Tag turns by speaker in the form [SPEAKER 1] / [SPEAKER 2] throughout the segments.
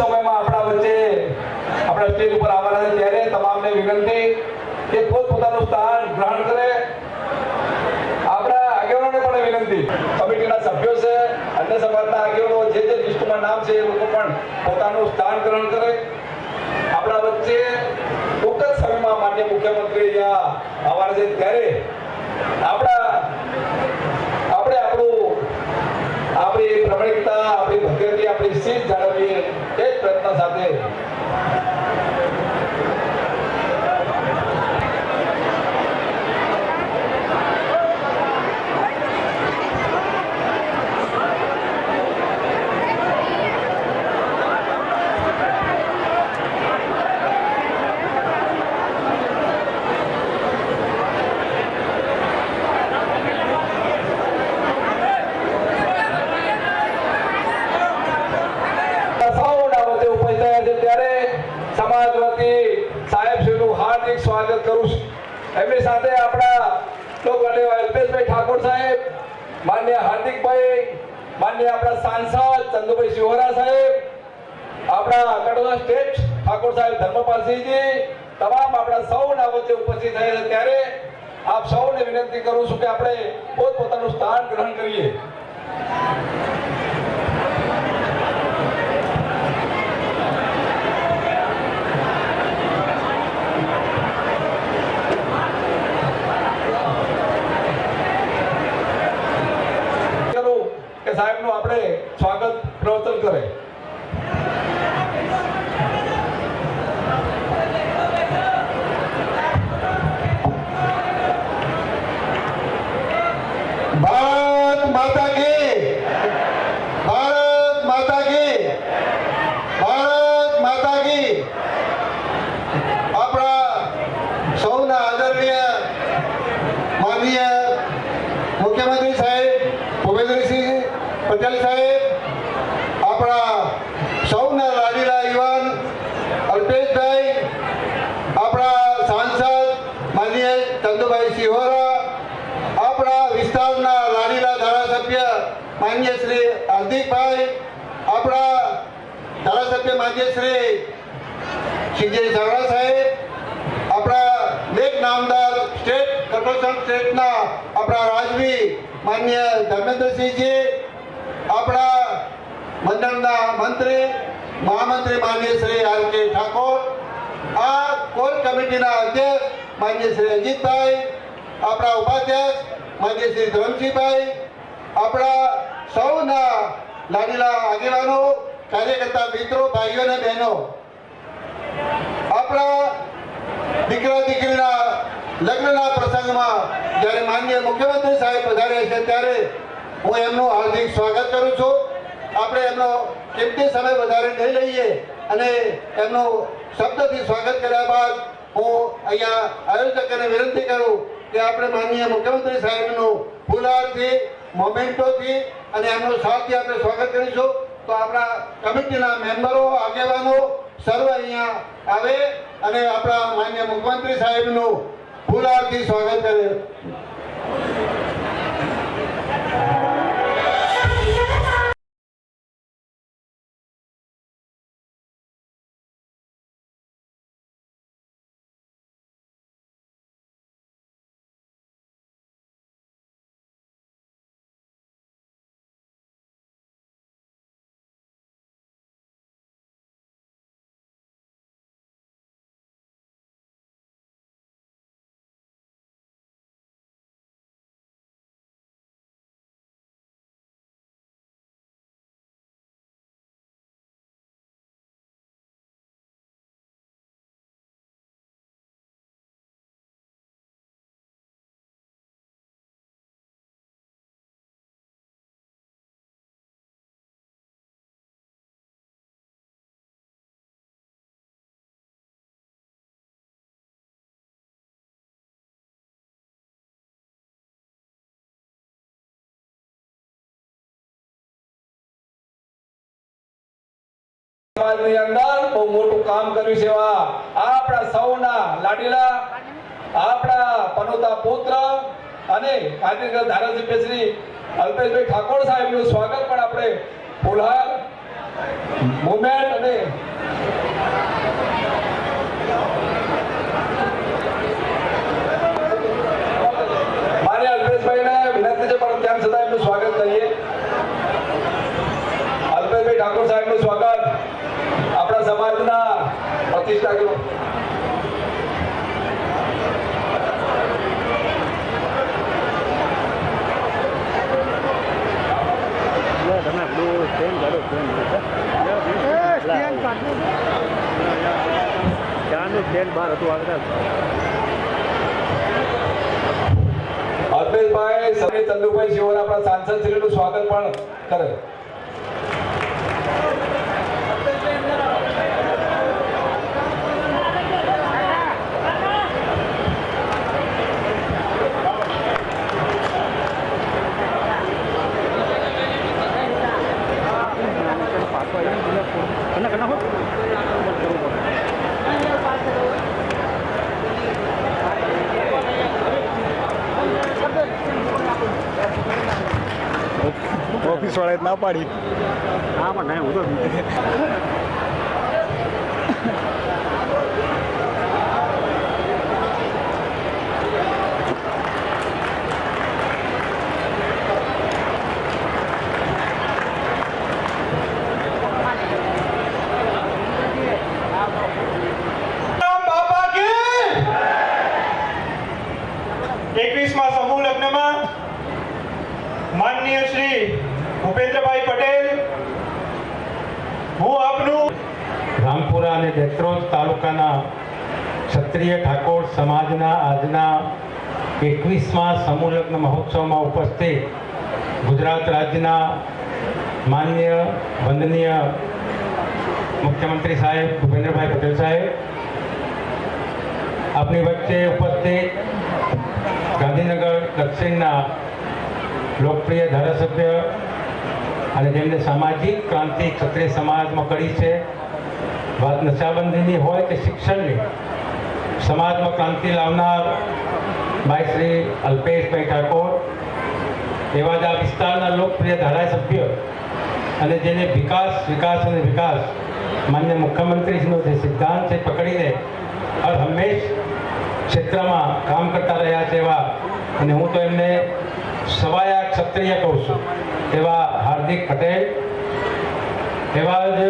[SPEAKER 1] સમયમાં આપણા વચ્ચે આપણા સ્ટેજ ઉપર આવવાના છે. ત્યારે તમામને વિનંતી કે પોતપોતાનું સ્થાન ગ્રહણ કરે. આપણા આગેવાનોને પણ વિનંતી. કમિટીના સભ્યો છે, અન્ય સમાજના આગેવાનો, જે જે લિસ્ટમાં નામ છે એ લોકો પણ પોતાનું સ્થાન ગ્રહણ કરે. આપણા વચ્ચે ટૂંક જ સમયમાં માન્ય મુખ્યમંત્રી અહીંયા આવવાના છે. ત્યારે આપણા, આપણે આપણું, આપણી પ્રમાણિકતા, આપણી ભદ્રતી આપણી શીખ જાળવીએ એ જ પ્રયત્ન સાથે સૌના વચ્ચે ઉપસ્થિત થયા છે ત્યારે સમાજ વતી સાહેબશ્રીનું હાર્દિક સ્વાગત કરું છું. એમની સાથે આપણા લોકમાન્ય અલ્પેશભાઈ ઠાકોર સાહેબ, માન્ય હાર્દિકભાઈ, માન્ય આપણા સાંસદ ચંદુભાઈ શિવરા સાહેબ, આપણા કડોદા સ્ટેટ ઠાકોર સાહેબ ધર્મપાલસિંહજી, તમામ આપણા સૌના વચ્ચે ઉપસ્થિત થયા ત્યારે આપ સૌને વિનંતી કરું છું કે આપણે પોતપોતાનું સ્થાન ગ્રહણ કરીએ કરું કે સાહેબનું આપણે સ્વાગત પ્રવચન કરે
[SPEAKER 2] ભારત માતા કી ભારત માતા કી ભારત માતા કી આપણા સૌના આદરણીય માનનીય મુખ્યમંત્રી સાહેબ ભૂપેન્દ્રસિંહ પટેલ સાહેબ આપણા સૌના લાડીલા યુવાન અલ્પેશભાઈ આપણા સાંસદ માનનીય ચંદુભાઈ સિહોરા આપણા વિસ્તારના લાડીલા ધારાસભ્ય માન્ય શ્રી હાર્દિકભાઈ આપણા ધારાસભ્ય માન્ય શ્રી સીજે સરડા સાહેબ, આપણા લેખ નામદાર સ્ટેટ કોર્પોરેશન સ્ટેટના આપણા રાજવી માન્ય ધર્મેન્દ્રસિંહજી, આપણા મંડળના મંત્રી, મહામંત્રી માન્ય શ્રી આર કે ઠાકોર, આ કોર કમિટીના અધ્યક્ષ માન્ય શ્રી અજીતભાઈ, આપણા ઉપાધ્યક્ષ માન્ય શ્રી ધરમસિંહભાઈ આપણા સૌના લાડીલા આગેવાનો, કાર્યકર્તા મિત્રો, ભાઈઓ અને બહેનો. આપણા દીકરા દીકરીના લગ્નના પ્રસંગમાં જ્યારે માન્ય મુખ્યમંત્રી સાહેબ પધાર્યા છે ત્યારે હું એમનું હાર્દિક સ્વાગત કરું છું. આપણે એમનો કિંમતી સમય વધારે નહીં લઈએ અને એમનું શબ્દથી સ્વાગત કર્યા બાદ હું અહીંયા આયોજકોને વિનંતી કરું કે આપણે માનનીય મુખ્યમંત્રી સાહેબનું ફુલારથી, મોમેન્ટોથી અને એમનું સાથથી આપણે સ્વાગત કરીશું. તો આપણા કમિટીના મેમ્બરો, આગેવાનો સર્વ અહીંયા આવે અને આપણા માન્ય મુખ્યમંત્રી સાહેબનું ફુલારથી સ્વાગત કરે
[SPEAKER 1] સમાજની અંદર બહુ મોટું કામ કર્યું છે એવા આપણા સૌના લાડીલા, આપણા પનોતા પુત્ર અને ગાંધીનગર ધારાસભ્ય શ્રી અલ્પેશભાઈ ઠાકોર સાહેબનું સ્વાગત પણ આપણે ફુલહાર મુમેન્ટ અને મારે અલ્પેશભાઈને વિનંતી છે પણ તેમ છતાં એમનું સ્વાગત કરીએ અલ્પેશભાઈ ઠાકોર સાહેબનું સ્વાગત આપણા સમાજના પ્રતિષ્ઠા કરો.
[SPEAKER 3] તમે પેલું ટ્રેન બહાર હતું આગળ
[SPEAKER 1] અલ્પેશભાઈ સમીર ચંદુભાઈ શિવર આપણા સાંસદ શ્રીનું સ્વાગત પણ કરે.
[SPEAKER 4] ઓફિસ વાળાએ ના પાડી
[SPEAKER 3] હા પણ નહીં હું તો
[SPEAKER 5] એકવીસમાં સમૂહ લગ્નમાં માનનીય શ્રી ભૂપેન્દ્રભાઈ પટેલ હું આપનું
[SPEAKER 6] રામપુરા અને દેત્રોજ તાલુકાના ક્ષત્રિય ઠાકોર સમાજના આજના એકવીસમાં સમૂહ લગ્ન મહોત્સવમાં ઉપસ્થિત ગુજરાત રાજ્યના માન્ય વંદનીય મુખ્યમંત્રી સાહેબ ભૂપેન્દ્રભાઈ પટેલ સાહેબ, આપની વચ્ચે ઉપસ્થિત ગાંધીનગર દક્ષિણના લોકપ્રિય ધારાસભ્ય અને જેમને સામાજિક ક્રાંતિ ક્ષત્રિય સમાજમાં કરી છે, વાત નશાબંધીની હોય કે શિક્ષણની સમાજમાં ક્રાંતિ લાવનાર ભાઈ શ્રી અલ્પેશભાઈ ઠાકોર, એવા જ આ વિસ્તારના લોકપ્રિય ધારાસભ્ય અને જેને વિકાસ વિકાસ અને વિકાસ માન્ય મુખ્યમંત્રીશ્રીનો જે સિદ્ધાંત છે પકડીને હર હંમેશ ક્ષેત્રમાં કામ કરતા રહ્યા છે એવા, અને હું તો એમને સવાયા ક્ષત્રિય કહું છું, એવા હાર્દિક પટેલ, એવા જ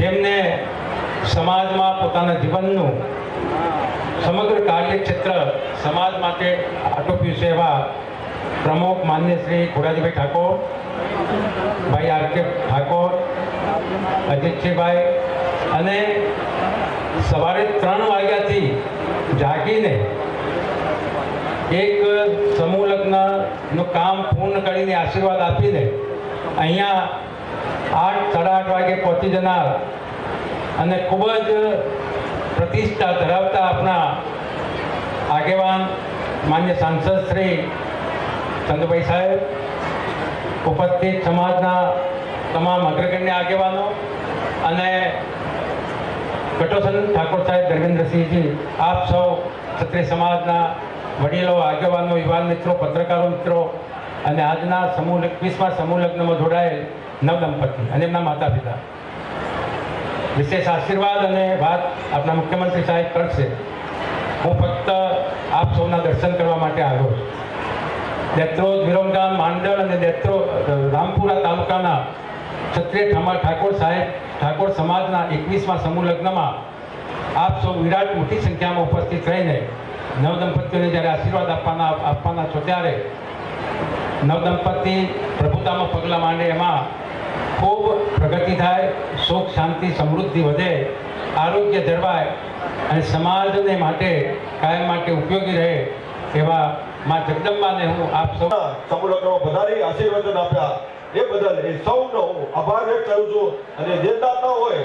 [SPEAKER 6] જેમને સમાજમાં પોતાના જીવનનું સમગ્ર કાર્યક્ષેત્ર સમાજ માટે આટોપ્યું છે એવા પ્રમુખ માન્ય શ્રી ખોડાજીભાઈ ઠાકોર, ભાઈ આર કે ઠાકોર અજીતસિંહભાઈ અને સવારે ત્રણ વાગ્યાથી જાગીને એક સમૂહ લગ્નનું કામ પૂર્ણ કરીને આશીર્વાદ આપીને અહીંયા આઠ સાડા આઠ વાગે પહોંચી જનાર અને ખૂબ જ પ્રતિષ્ઠા ધરાવતા આપણા આગેવાન માન્ય સાંસદ શ્રી ચંદ્રભાઈ સાહેબ, ઉપસ્થિત સમાજના તમામ અગ્રગણ્ય આગેવાનો અને કટોસન ઠાકોર સાહેબ ધર્મેન્દ્રસિંહજી, આપ સૌ ક્ષત્રિય સમાજના વડીલો, આગેવાનો, યુવાન મિત્રો, પત્રકારો મિત્રો અને આજના સમૂહ એકવીસમાં સમૂહ લગ્નમાં જોડાયેલ નવ દંપતી અને એમના માતા પિતા વિશેષ આશીર્વાદ અને વાત આપણા મુખ્યમંત્રી સાહેબ કરશે. હું ફક્ત આપ સૌના દર્શન કરવા માટે આવ્યો છું. દેત્રોજ વિરમગામ માંડળ અને દેત્રો રામપુરા તાલુકાના ક્ષત્રિય ઠામા ઠાકોર સાહેબ, ઠાકોર સમાજના એકવીસમાં સમૂહ લગ્નમાં આપ સૌ વિરાટ મોટી સંખ્યામાં ઉપસ્થિત રહીને નવદંપતિઓને જ્યારે આશીર્વાદ આપવાના આપવાના છો ત્યારે નવદંપતિ પ્રભુતામાં પગલાં માંડે એમાં ખૂબ પ્રગતિ થાય, સુખ, શાંતિ, સમૃદ્ધિ વધે, આરોગ્ય જળવાય અને સમાજને માટે કાયમ માટે ઉપયોગી રહે એવા માં જગદંબાને હું આપ સૌ
[SPEAKER 7] સમૂહ વધારે આશીર્વાદન આપ્યા. એ બદલ એ સૌનો હું આભાર વ્યક્ત કરું છું અને જે દાતા હોય,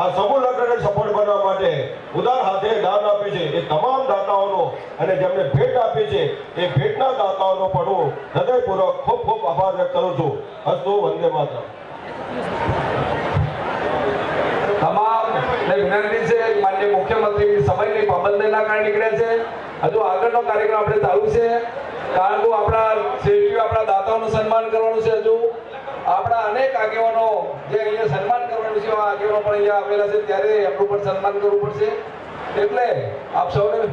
[SPEAKER 7] આ સમૂહ સફળ બનવા માટે ઉદાર હાથે દાન આપે છે. એ તમામ દાતાઓનો અને જેમને ભેટ આપી છે, એ ભેટના દાતાઓનો પણ હું હૃદયપૂર્વક ખૂબ ખૂબ આભાર વ્યક્ત કરું છું. અસ્તુ વંદે માતરમ.
[SPEAKER 1] આગેવાનો પણ અહીંયા આવેલા છે. ત્યારે એમનું પણ સન્માન કરવું પડશે. એટલે આપ સ્વાગત.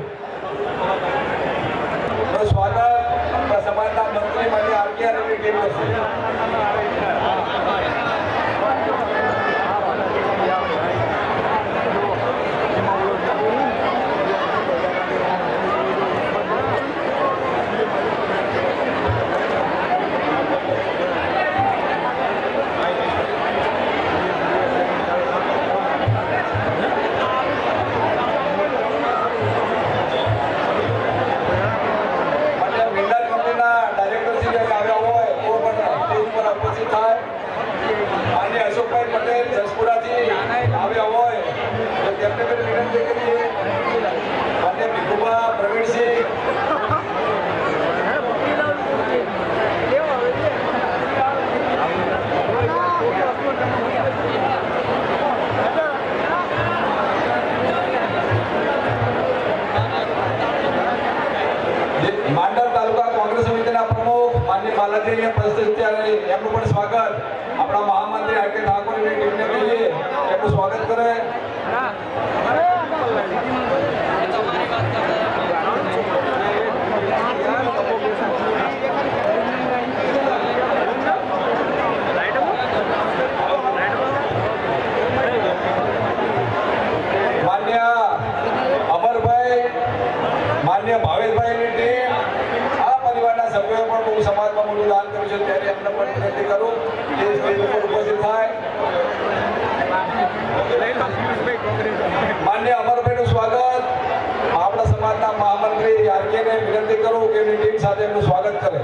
[SPEAKER 1] સમાજના મંત્રી માટે આરકે ટીમ કરશે. માન્ય બાલાજી ઉપસ્થિત એમનું પણ સ્વાગત. આપણા મહામંત્રી આર કે ઠાકોરની ટીમને કહીએ, એમનું સ્વાગત કરે માન્ય અમરભાઈ માન્ય ભાવેશભાઈની ટીમ આ પરિવારના સભ્યોએ પણ બહુ સમાજમાં મોટું દાન કર્યું છે ત્યારે એમને પણ વિનંતી કરું કે સ્ટેજ ઉપર ઉપસ્થિત થાય માન્ય અમરભાઈનું સ્વાગત. આપણા સમાજના મહામંત્રી વિનંતી કરું કે એમની ટીમ સાથે એમનું સ્વાગત કરે.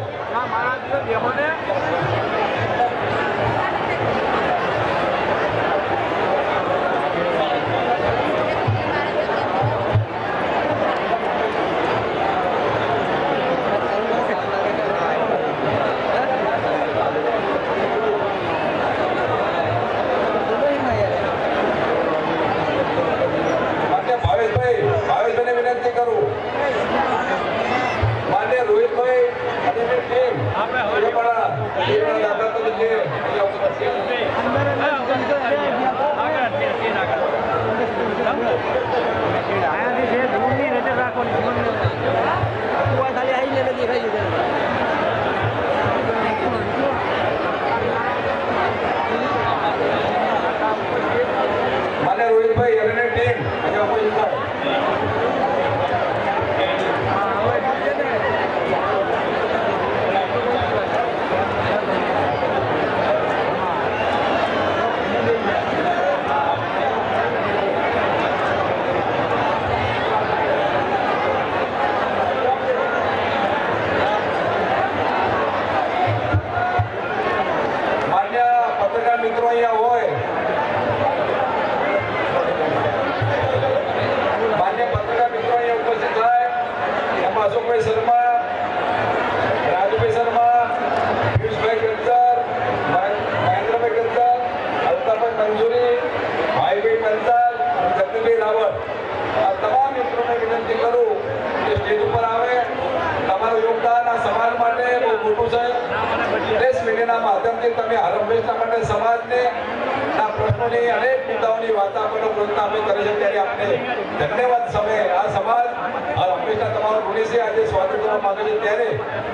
[SPEAKER 1] સ્વાગત કરવા ત્યારે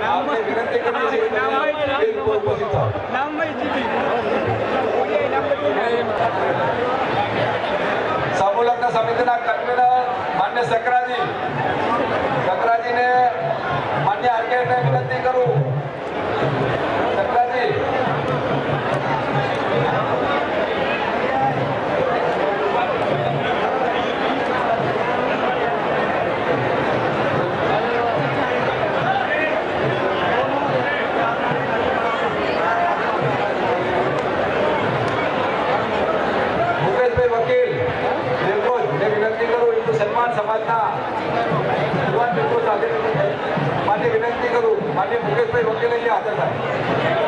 [SPEAKER 1] આપણે વિનંતી કરીએ છીએ કે તમે સ્ટેજ ઉપર ઉપસ્થિત થાઓ. સમૂહ સમિતિના કન્વીનર માન્ય સકરાજી સકરાજીને માન્ય આર્કેટને વિનંતી કરું સકરાજી મુકેશભાઈ વકીલ નિર્દોષ ને વિનંતી કરું હિન્દુ સન્માન સમાજના યુવાન મિત્રો સાથે માટે વિનંતી કરું માન્ય મુકેશભાઈ વકીલ અહીંયા હાજર થાય.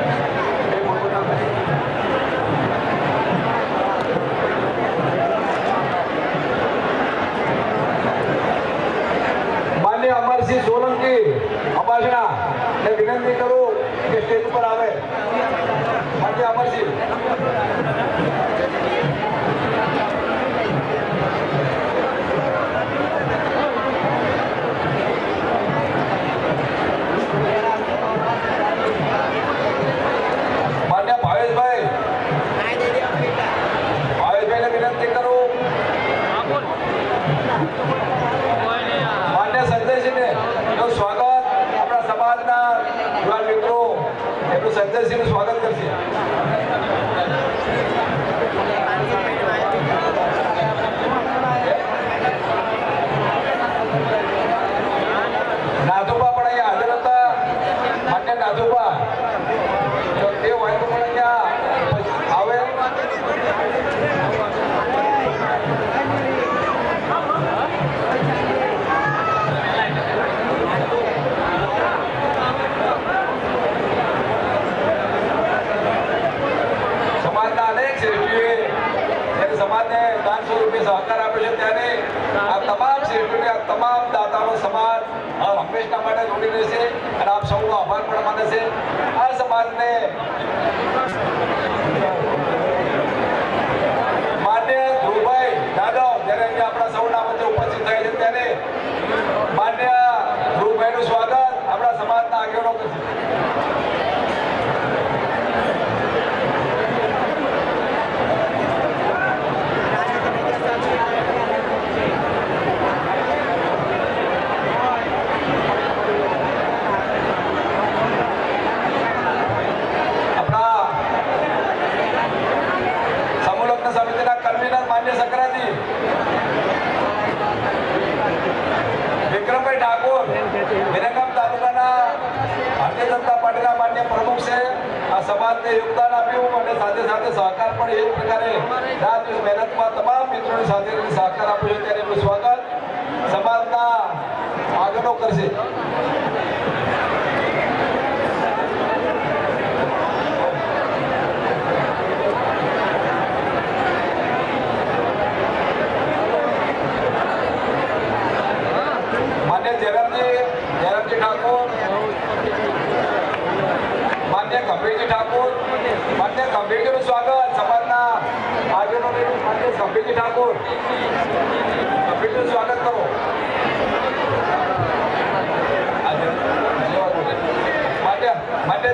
[SPEAKER 1] માંગે છે. આ સમાજને ઠાકોર. બેટનું સ્વાગત કરો. માટે માટે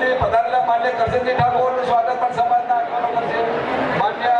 [SPEAKER 1] होते पदार्थ मान्य करसनजी ठाकूर स्वागत स्वातंत्र्य समाजना मान्य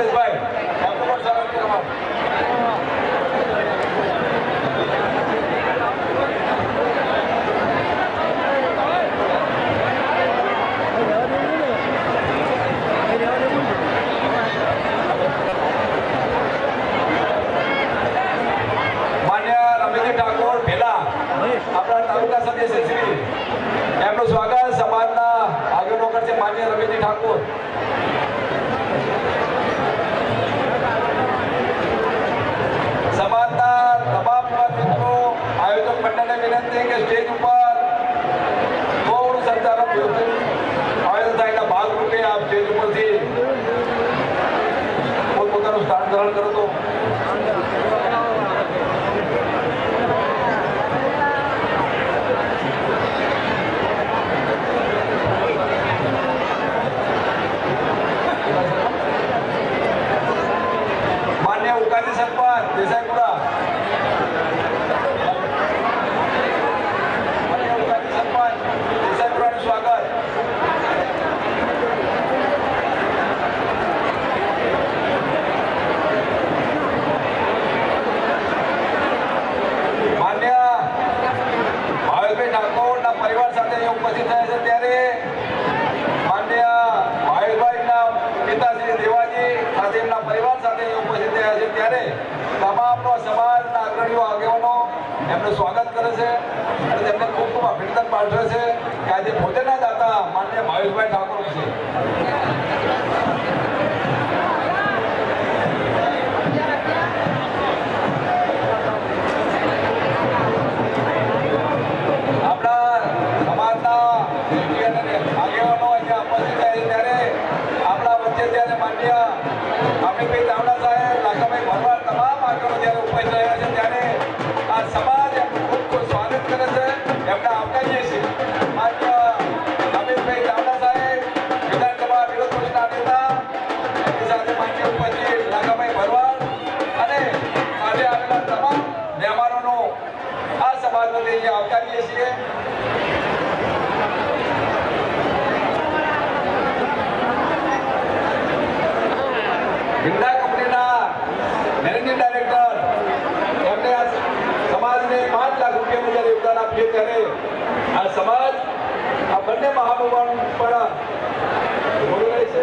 [SPEAKER 1] મુકેશભાઈ કાર્યક્રમો લઈને આવકારીએ છીએ. કંપનીના મેનેજિંગ ડાયરેક્ટર એમને સમાજને પાંચ લાખ રૂપિયા મુજબ યોગદાન આપીએ ત્યારે આ સમાજ આ બંને મહાનુભાવ પણ છે.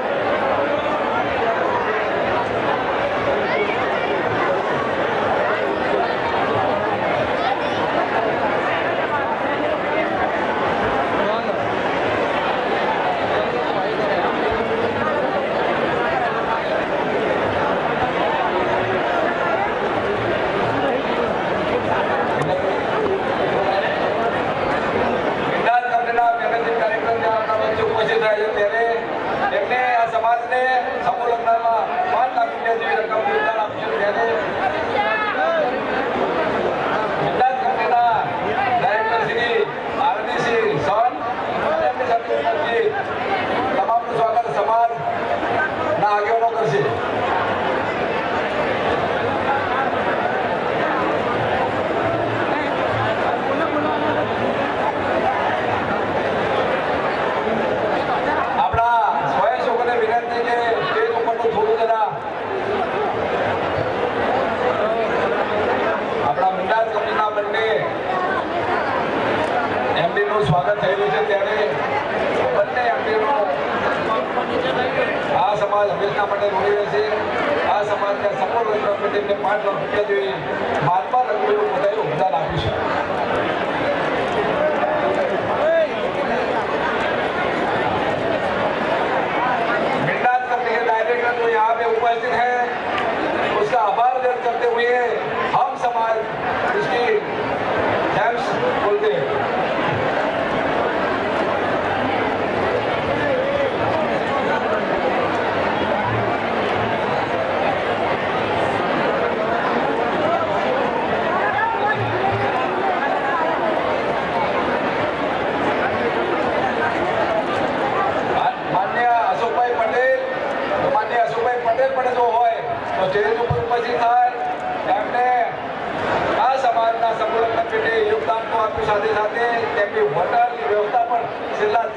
[SPEAKER 1] એટલા માટે રોહિવાસી આ સમાજના સફળ રત્ન પ્રત્યેને પાંચ લાખ રૂપિયા જોઈએ બાદમાં રંગોળીઓ પોતાનું યોગદાન આપ્યું છે.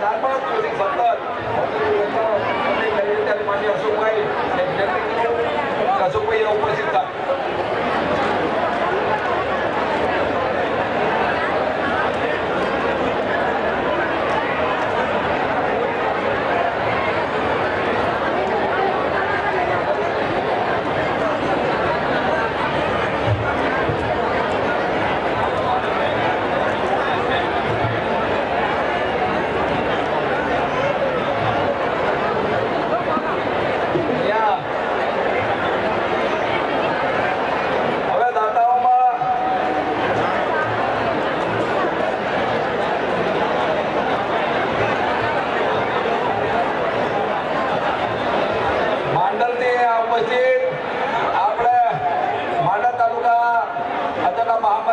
[SPEAKER 1] sama kuning bakar Tapi kita Kami kaya dan mandi asumai Dan kita Kasumai yang upah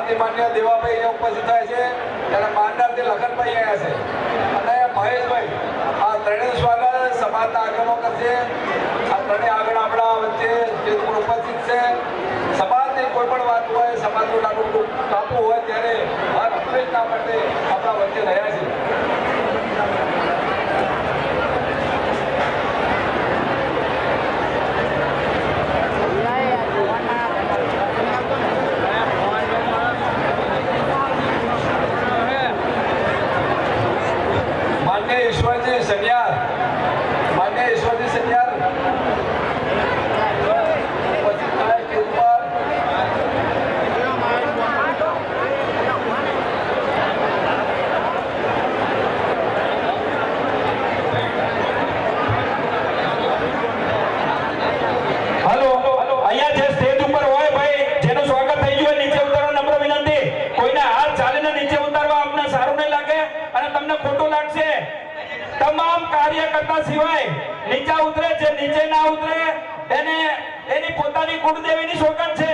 [SPEAKER 1] સમાજથી માન્ય દેવાભાઈ અહીંયા ઉપસ્થિત થાય છે, ત્યારે માંડરથી લખનભાઈ અહીંયા છે. અને મહેશભાઈ, આ ત્રણેય સ્વાગત સમાજના આગેવાનો કરશે. આ ત્રણેય આગળ આપણા વચ્ચે જે ઉપસ્થિત છે. સમાજની કોઈ પણ વાત હોય, સમાજનું નાનું કાપવું હોય, ત્યારે હર હંમેશના માટે આપણા વચ્ચે રહ્યા છે
[SPEAKER 8] કાર્યકર્તા સિવાય નીચા ઉતરે છે, નીચે ના ઉતરે, એને, એની પોતાની કુળદેવીની શોકન છે.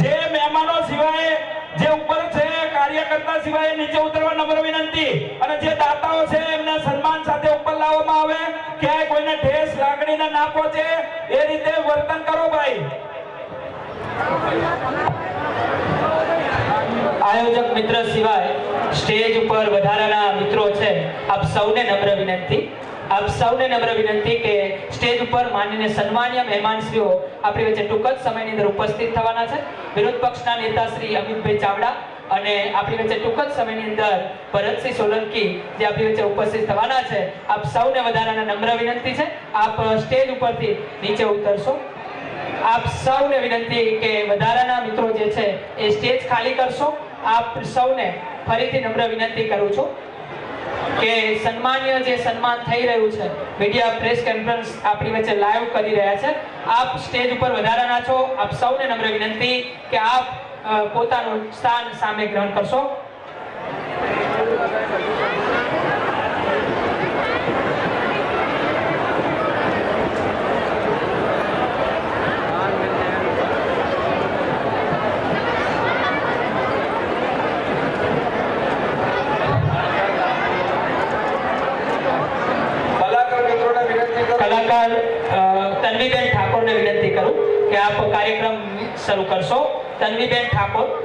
[SPEAKER 8] જે મહેમાનો સિવાય, જે ઉપર છે કાર્યકર્તા સિવાય નીચે ઉતરવા નમ્ર વિનંતી. અને જે દાતાઓ છે, એમને સન્માન સાથે ઉપર લાવવામાં આવે. ક્યાંય કોઈને ઠેસ લાગણીને ના પહોંચે. એ રીતે વર્તન કરો ભાઈ.
[SPEAKER 9] આયોજક મિત્ર સિવાય સ્ટેજ ઉપર વધારાના મિત્રો છે, આપ સૌને નમ્ર વિનંતી. આપ સૌને નમ્ર વિનંતી કે સ્ટેજ ઉપર માનીને સન્માનીય મહેમાનશ્રીઓ આપણી વચ્ચે ટૂંક જ સમયની અંદર ઉપસ્થિત થવાના છે. વિરોધ પક્ષના નેતા શ્રી અમિતભાઈ ચાવડા અને આપણી વચ્ચે ટૂંક જ સમયની અંદર ભરતસિંહ સોલંકી જે આપણી વચ્ચે ઉપસ્થિત થવાના છે. આપ સૌને વધારાના નમ્ર વિનંતી છે. આપ સ્ટેજ ઉપરથી નીચે ઉતરશો. આપ સૌને વિનંતી કે વધારાના મિત્રો જે છે એ સ્ટેજ ખાલી કરશો. આપ સૌને ફરીથી નમ્ર વિનંતી કરું છું. કે સન્માનીય જે સન્માન થઈ રહ્યું છે મીડિયા પ્રેસ કોન્ફરન્સ આપણી વચ્ચે લાઈવ કરી રહ્યા છે. આપ સ્ટેજ ઉપર વધારાના છો. આપ સૌને નમ્ર વિનંતી કે આપ પોતાનું સ્થાન સામે ગ્રહણ કરશો
[SPEAKER 1] કલાકાર મિત્રોને વિનંતી કરું
[SPEAKER 9] કલાકાર અ, તન્વીબેન ઠાકોરને વિનંતી કરું કે આપ કાર્યક્રમ શરૂ કરશો. તન્વીબેન ઠાકોર